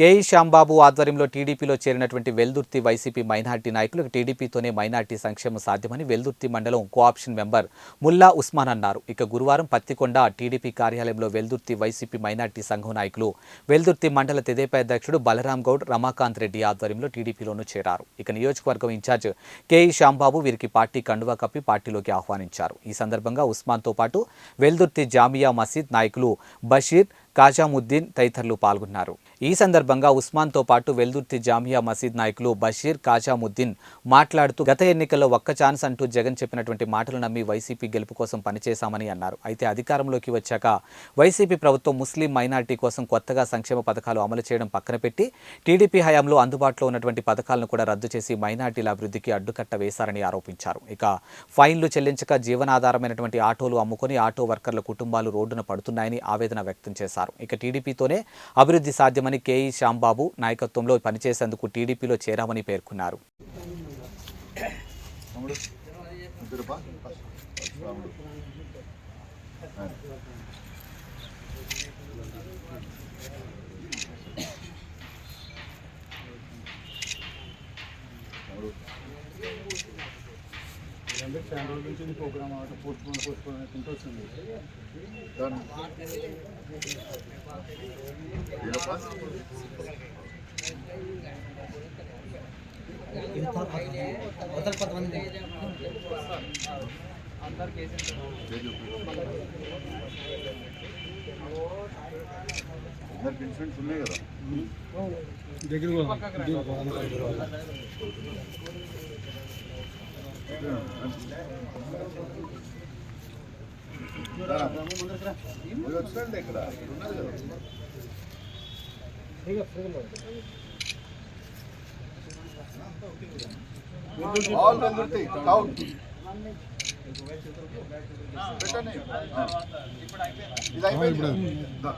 K E Shyam Babu ఆధ్వర్యంలో టీడీపీలో చేరినటువంటి వెల్దుర్తి వైసీపీ మైనార్టీ నాయకులు టీడీపీతోనే మైనార్టీ సంక్షేమం సాధ్యమని వెల్దుర్తి మండలం కోఆప్షన్ మెంబర్ ముల్లా ఉస్మాన్ అన్నారు. ఇక గురువారం పత్తికొండ టీడీపీ కార్యాలయంలో వెల్దుర్తి వైసీపీ మైనార్టీ సంఘం నాయకులు వెల్దుర్తి మండల తెదేపా అధ్యక్షుడు బలరాం గౌడ్ రమాకాంత్ రెడ్డి ఆధ్వర్యంలో టీడీపీలోనూ చేరారు. ఇక నియోజకవర్గం ఇన్ఛార్జ్ కేఈ శ్యాంబాబు వీరికి పార్టీ కండువా కప్పి పార్టీలోకి ఆహ్వానించారు. ఈ సందర్భంగా ఉస్మాన్తో పాటు వెల్దుర్తి జామియా మసీద్ నాయకులు బషీర్ కాజాముద్దీన్ తదితరులు పాల్గొన్నారు. ఈ సందర్భంగా ఉస్మాన్తో పాటు వెల్దుర్తి జామియా మసీద్ నాయకులు బషీర్ కాజాముద్దీన్ మాట్లాడుతూ గత ఎన్నికల్లో ఒక్క ఛాన్స్ అంటూ జగన్ చెప్పినటువంటి మాటలు నమ్మి వైసీపీ గెలుపు కోసం పనిచేశామని అన్నారు. అయితే అధికారంలోకి వచ్చాక వైసీపీ ప్రభుత్వం ముస్లిం మైనార్టీ కోసం కొత్తగా సంక్షేమ పథకాలు అమలు చేయడం పక్కన పెట్టి టీడీపీ హయాంలో అందుబాటులో ఉన్నటువంటి పథకాలను కూడా రద్దు చేసి మైనార్టీల అభివృద్ధికి అడ్డుకట్ట వేశారని ఆరోపించారు. ఇక ఫైన్లు చెల్లించక జీవనాధారమైనటువంటి ఆటోలు అమ్ముకొని ఆటో వర్కర్ల కుటుంబాలు రోడ్డున పడుతున్నాయని ఆవేదన వ్యక్తం చేశారు. ఇక టీడీపీతోనే అభివృద్ధి సాధ్యమని కేఈ శ్యాంబాబు నాయకత్వంలో పనిచేసేందుకు టీడీపీలో చేరామని పేర్కొన్నారు Thank you. బా రాముడు తమ్ముడు అంటే చాలా రోజుల నుంచి ఈ ప్రోగ్రామ్ అవ్వటం పోస్ట్ పోన్ పోస్ట్ పోన్ అనుకుంటూ వచ్చింది డన్ వీరప్ప లేదు. అందరికి ఇన్సూరెన్స్ ఉన్నాయి కదా దగ్గర మీరు వచ్చినండి ఇక్కడ ఉన్నారు కదా ఆల్ వెల్దుర్తి కౌంట్ పెట్టండి ఇది అయిపోయింది కదా. దా.